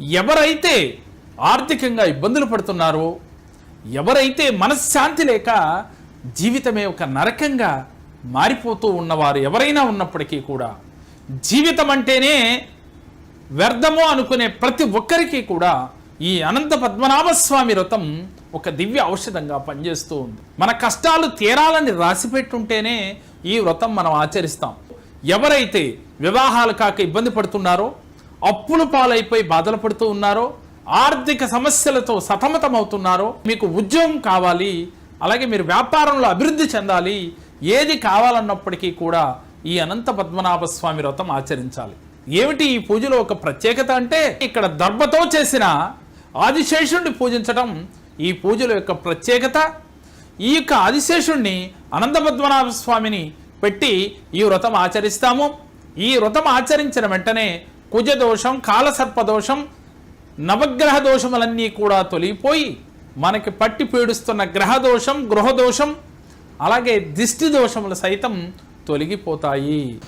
ఎవరైతే ఆర్థికంగా ఇబ్బందులు పడుతున్నారో ఎవరైతే మనశ్శాంతి లేక జీవితమే ఒక నరకంగా మారిపోతూ ఉన్నవారు ఎవరైనా ఉన్నప్పటికీ కూడా జీవితం అంటేనే వ్యర్థము అనుకునే ప్రతి ఒక్కరికి కూడా ఈ అనంత పద్మనాభస్వామి వ్రతం ఒక దివ్య ఔషధంగా పనిచేస్తూ ఉంది. మన కష్టాలు తీరాలని రాసిపెట్టుంటేనే ఈ వ్రతం మనం ఆచరిస్తాం. ఎవరైతే వివాహాలు కాక ఇబ్బంది పడుతున్నారో అప్పులు పాలైపోయి బాధలు పడుతూ ఉన్నారో ఆర్థిక సమస్యలతో సతమతమవుతున్నారో మీకు ఉద్యోగం కావాలి అలాగే మీరు వ్యాపారంలో అభివృద్ధి చెందాలి ఏది కావాలన్నప్పటికీ కూడా ఈ అనంత పద్మనాభ స్వామి వ్రతం ఆచరించాలి. ఏమిటి ఈ పూజలో ఒక ప్రత్యేకత అంటే ఇక్కడ దర్భతో చేసిన ఆదిశేషుణ్ణి పూజించడం ఈ పూజల యొక్క ప్రత్యేకత. ఈ యొక్క ఆదిశేషుణ్ణి అనంత పద్మనాభ స్వామిని పెట్టి ఈ వ్రతం ఆచరిస్తాము. ఈ వ్రతం ఆచరించిన వెంటనే కుజదోషం కాలసర్పదోషం నవగ్రహ దోషములన్నీ కూడా తొలగిపోయి మనకి పట్టి పీడుస్తున్న గ్రహదోషం గృహదోషం అలాగే దిష్టి దోషములు సైతం తొలగిపోతాయి.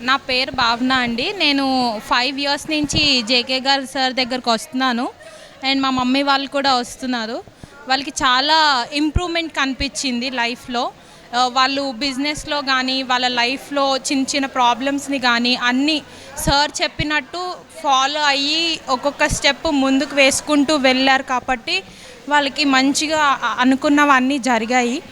నా పేరు భావన అండి. నేను ఫైవ్ ఇయర్స్ నుంచి జేకే గారు సార్ దగ్గరకు వస్తున్నాను. అండ్ మా మమ్మీ వాళ్ళు కూడా వస్తున్నారు. వాళ్ళకి చాలా ఇంప్రూవ్మెంట్ కనిపించింది లైఫ్లో వాళ్ళు బిజినెస్లో కానీ వాళ్ళ లైఫ్లో చిన్న చిన్న ప్రాబ్లమ్స్ని కానీ అన్నీ సార్ చెప్పినట్టు ఫాలో అయ్యి ఒక్కొక్క స్టెప్ ముందుకు వేసుకుంటూ వెళ్ళారు కాబట్టి వాళ్ళకి మంచిగా అనుకున్నవన్నీ జరిగాయి.